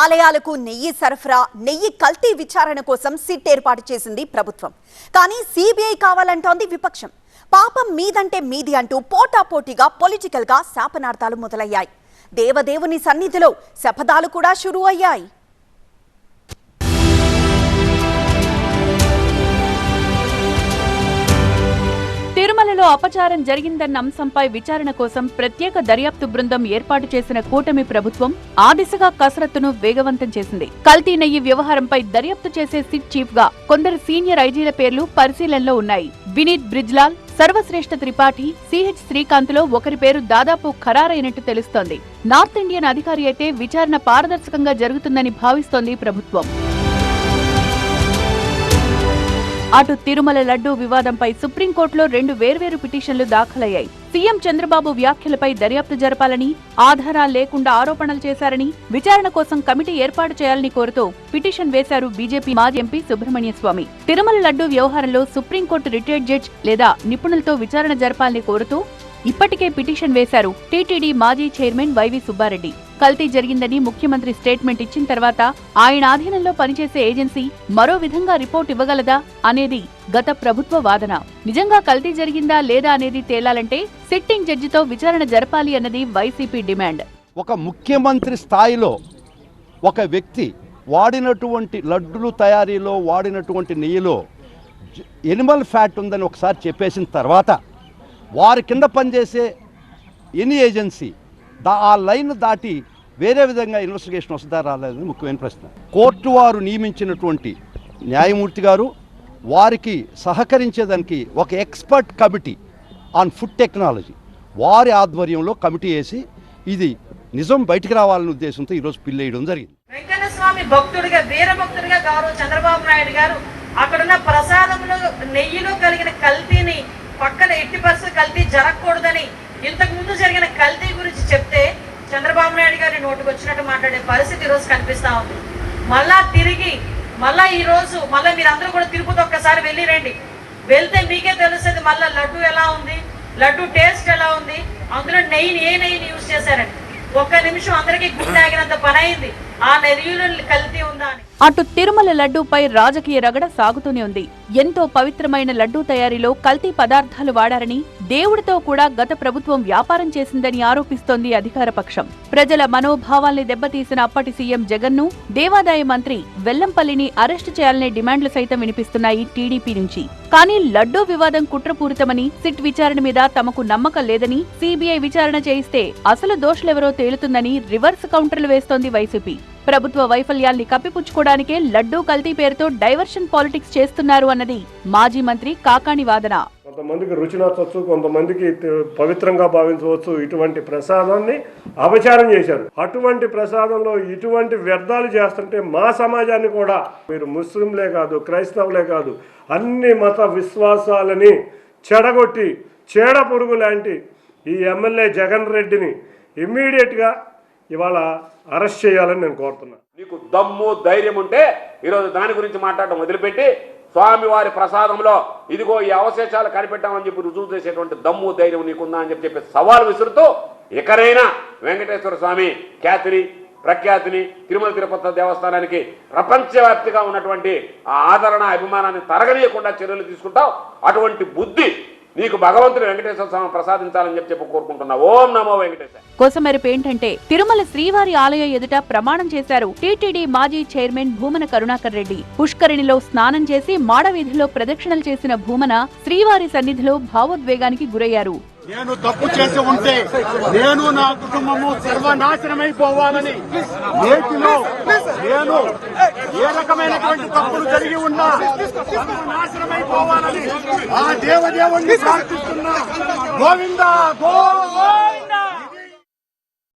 ఆలయాలకు నెయ్యి సరఫరా నెయ్యి కల్తీ విచారణ కోసం సిట్ ఏర్పాటు చేసింది ప్రభుత్వం. కానీ సిబిఐ కావాలంటోంది విపక్షం. పాపం మీదంటే మీది అంటూ పోటాపోటీగా పొలిటికల్గా శాపనార్థాలు మొదలయ్యాయి. దేవదేవుని సన్నిధిలో శపథాలు కూడా షురూ అయ్యాయి. అపచారం జరిగిందన్న అంశంపై విచారణ కోసం ప్రత్యేక దర్యాప్తు బృందం ఏర్పాటు చేసిన కూటమి ప్రభుత్వం ఆ దిశగా కసరత్తును వేగవంతం చేసింది. కల్తీ నెయ్యి వ్యవహారంపై దర్యాప్తు చేసే సిట్ చీఫ్గా కొందరు సీనియర్ ఐజీల పేర్లు పరిశీలనలో ఉన్నాయి. వినీత్ బ్రిజ్లాల్ సర్వశ్రేష్ఠ త్రిపాఠి సిహెచ్ శ్రీకాంత్లో ఒకరి పేరు దాదాపు ఖరారైనట్టు తెలుస్తోంది. నార్త్ ఇండియన్ అధికారి అయితే విచారణ పారదర్శకంగా జరుగుతుందని భావిస్తోంది ప్రభుత్వం. అటు తిరుమల లడ్డూ వివాదంపై సుప్రీంకోర్టులో రెండు వేర్వేరు పిటిషన్లు దాఖలయ్యాయి. సీఎం చంద్రబాబు వ్యాఖ్యలపై దర్యాప్తు జరపాలని ఆధారాలు లేకుండా ఆరోపణలు చేశారని విచారణ కోసం కమిటీ ఏర్పాటు చేయాలని కోరుతూ పిటిషన్ వేశారు బీజేపీ మాజీ ఎంపీ సుబ్రహ్మణ్య స్వామి. తిరుమల లడ్డూ వ్యవహారంలో సుప్రీంకోర్టు రిటైర్డ్ జడ్జ్ లేదా నిపుణులతో విచారణ జరపాలని కోరుతూ ఇప్పటికే పిటిషన్ వేశారు టీటీడీ మాజీ చైర్మన్ వైవి సుబ్బారెడ్డి. కల్తీ జరిగిందని ముఖ్యమంత్రి స్టేట్మెంట్ ఇచ్చిన తర్వాత ఆయన ఆధీనంలో పనిచేసే ఏజెన్సీ మరో విధంగా రిపోర్ట్ ఇవ్వగలదా అనేది గత ప్రభుత్వ వాదన. నిజంగా కల్తీ జరిగిందా లేదా అనేది తేలాలంటే సిట్టింగ్ జడ్జితో విచారణ జరపాలి అన్నది వైసీపీ డిమాండ్. ఒక ముఖ్యమంత్రి స్థాయిలో ఒక వ్యక్తి వాడినటువంటి లడ్డులు తయారీలో వాడినటువంటి నెయ్యిలో ఎనిమల్ ఫ్యాట్ ఉందని ఒకసారి చెప్పేసిన తర్వాత వారి కింద పనిచేసే ఎనీ ఏజెన్సీ దా ఆ లైన్ దాటి వేరే విధంగా ఇన్వెస్టిగేషన్ వస్తుందా రాలేదని ముఖ్యమైన ప్రశ్న. కోర్టు వారు నియమించినటువంటి న్యాయమూర్తి గారు వారికి సహకరించేదానికి ఒక expert committee on food technology వారి ఆధ్వర్యంలో కమిటీ వేసి ఇది నిజం బయటికి రావాలనే ఉద్దేశంతో ఈరోజు పిల్లేయడం జరిగింది. వెంకన్న స్వామి భక్తుడిగా వీరభక్తుడిగా గౌరవ చంద్రబాబు నాయుడు గారు అక్కడున్న ప్రసాదంలో నెయ్యిలో కలిగిన కల్తీని పక్కన ఎట్టి పరిస్థితి కల్తీ జరగకూడదని ఇంతకు ముందు జరిగిన కల్తీ గురించి చెప్తే చంద్రబాబు నాయుడు గారి నోటుకు వచ్చినట్టు మాట్లాడే పరిస్థితి ఈరోజు కనిపిస్తా ఉంది. మళ్ళా తిరిగి మళ్ళా ఈ రోజు మళ్ళీ మీరు అందరూ కూడా తిరుపతి ఒక్కసారి వెళ్ళి రండి. వెళ్తే మీకే తెలుస్తుంది మళ్ళా లడ్డు ఎలా ఉంది లడ్డు టేస్ట్ ఎలా ఉంది. అందులో నెయ్యిని ఏ నెయ్యిని యూజ్ చేశారండి? ఒక్క నిమిషం అందరికీ గుండె ఆగినంత పని అయింది ఆ నెయ్యిలో కల్తీ ఉందా అని. అటు తిరుమల లడ్డూపై రాజకీయ రగడ సాగుతూనే ఉంది. ఎంతో పవిత్రమైన లడ్డూ తయారీలో కల్తీ పదార్థాలు వాడారని దేవుడితో కూడా గత ప్రభుత్వం వ్యాపారం చేసిందని ఆరోపిస్తోంది అధికార పక్షం. ప్రజల మనోభావాల్ని దెబ్బతీసిన అప్పటి సీఎం జగన్ను దేవాదాయ మంత్రి వెల్లంపల్లిని అరెస్టు చేయాలనే డిమాండ్లు సైతం వినిపిస్తున్నాయి టీడీపీ నుంచి. కానీ లడ్డూ వివాదం కుట్రపూరితమని సిట్ విచారణ మీద తమకు నమ్మకం లేదని సీబీఐ విచారణ చేయిస్తే అసలు దోషులెవరో తేలుతుందని రివర్స్ కౌంటర్లు వేస్తోంది వైసీపీ. ప్రభుత్వ వైఫల్యాల్ని కప్పిపుచ్చుకోవడానికే లడ్డూ కల్తీ పేరుతో డైవర్షన్ పాలిటిక్స్ చేస్తున్నారు అన్నది మాజీ మంత్రి కాకాణి వాదన. కొంతమందికి రుచి నచ్చవచ్చు కొంతమందికి పవిత్రంగా భావించవచ్చు ఇటువంటి ప్రసాదాన్ని అపచారం చేశారు. అటువంటి ప్రసాదంలో ఇటువంటి వ్యర్థాలు చేస్తుంటే మా సమాజాన్ని కూడా మీరు ముస్లింలే కాదు క్రైస్తవులే కాదు అన్ని మత విశ్వాసాలని చెడగొట్టి చీడ పురుగు లాంటి ఈ ఎమ్మెల్యే జగన్ రెడ్డిని ఇమ్మీడియట్గా ఇవాళ అరెస్ట్ చేయాలని నేను కోరుతున్నాను నీకు దమ్ము ధైర్యం ఉంటే ఈరోజు దాని గురించి మాట్లాడడం వదిలిపెట్టి స్వామివారి ప్రసాదంలో ఇదిగో ఈ అవశేషాలు కనిపెట్టామని చెప్పి రుజువు చేసేటువంటి దమ్ము ధైర్యం నీకుందా అని చెప్పి చెప్పి సవాల్ విసురుతూ ఇకనైనా వెంకటేశ్వర స్వామి ఖ్యాతిని ప్రఖ్యాతిని తిరుమల తిరుపతి దేవస్థానానికి ప్రపంచవ్యాప్తిగా ఉన్నటువంటి ఆ ఆదరణ అభిమానాన్ని తరగనీయకుండా చర్యలు తీసుకుంటావు. అటువంటి బుద్ధి నీకు భగవంతుడు వెంకటేశ్వర స్వామి ప్రసాదించాలని చెప్పి చెప్పి కోరుకుంటున్నా. ఓం నమో వెంకటేశ్వర కోసమెరుపు ఏంటంటే తిరుమల శ్రీవారి ఆలయ ఎదుట ప్రమాణం చేశారు టీటీడీ మాజీ చైర్మన్ భూమన కరుణాకర్ రెడ్డి. పుష్కరిణిలో స్నానం చేసి మాడవీధిలో ప్రదక్షిణలు చేసిన భూమన శ్రీవారి సన్నిధిలో భావోద్వేగానికి గురయ్యారు. నేను తప్పు చేసి ఉంటే నేను నా కుటుంబము సర్వనాశనమైపోవాలని నేటిలో నేను ఏ రకమైనటువంటి తప్పులు జరిగి ఉన్నా సర్వనాశనమైపోవాలని ఆ దేవదేవుణ్ణి ప్రార్థిస్తున్నా. గోవిందా గోవింద.